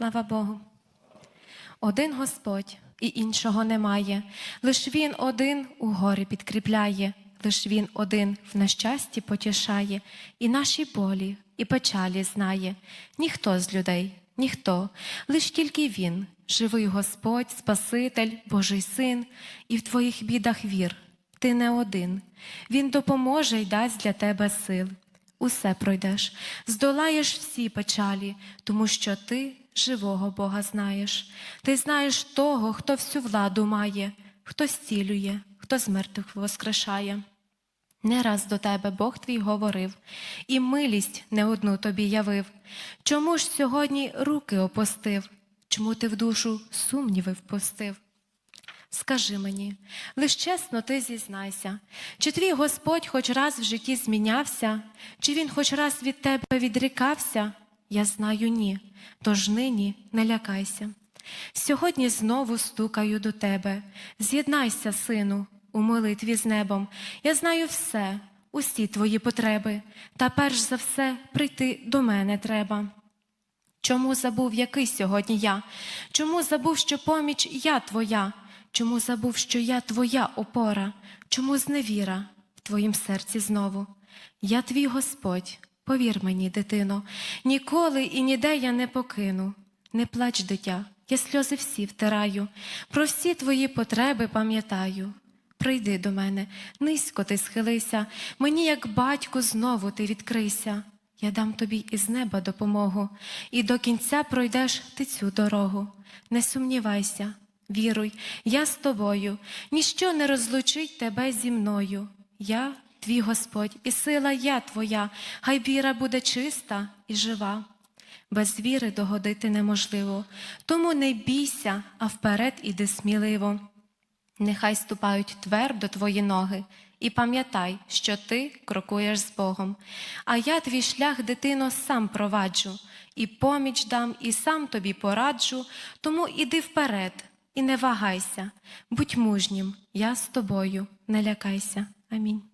Слава Богу. Один Господь і іншого немає. Лиш Він один у горі підкріпляє, лиш Він один в нещасті потішає, і наші болі, і печалі знає. Ніхто з людей, ніхто, лиш тільки Він, живий Господь, Спаситель, Божий Син, і в твоїх бідах вір. Ти не один. Він допоможе й дасть для тебе сил. Усе пройдеш, здолаєш всі печалі, тому що ти живого Бога знаєш. Ти знаєш того, хто всю владу має, хто зцілює, хто з мертвих воскрешає. Не раз до тебе Бог твій говорив, і милість не одну тобі явив. Чому ж сьогодні руки опустив? Чому ти в душу сумніви впустив? Скажи мені, лиш чесно ти зізнайся, чи твій Господь хоч раз в житті змінявся, чи він хоч раз від тебе відрікався? Я знаю ні, тож нині не лякайся. Сьогодні знову стукаю до тебе. З'єднайся, сину, у молитві з небом. Я знаю все, усі твої потреби, та перш за все прийти до мене треба. Чому забув, який сьогодні я? Чому забув, що поміч я твоя? Чому забув, що я твоя опора? Чому зневіра в твоїм серці знову? Я твій Господь, повір мені, дитино, ніколи і ніде я не покину. Не плач, дитя, я сльози всі втираю, про всі твої потреби пам'ятаю. Прийди до мене, низько ти схилися, мені, як батько, знову ти відкрийся. Я дам тобі із неба допомогу, і до кінця пройдеш ти цю дорогу. Не сумнівайся, віруй, я з тобою, ніщо не розлучить тебе зі мною. Я твій Господь, і сила я твоя, хай віра буде чиста і жива. Без віри догодити неможливо, тому не бійся, а вперед іди сміливо. Нехай ступають твердо твої ноги, і пам'ятай, що ти крокуєш з Богом. А я твій шлях, дитино, сам проваджу, і поміч дам, і сам тобі пораджу, тому іди вперед і не вагайся, будь мужнім, я з тобою, не лякайся. Амінь.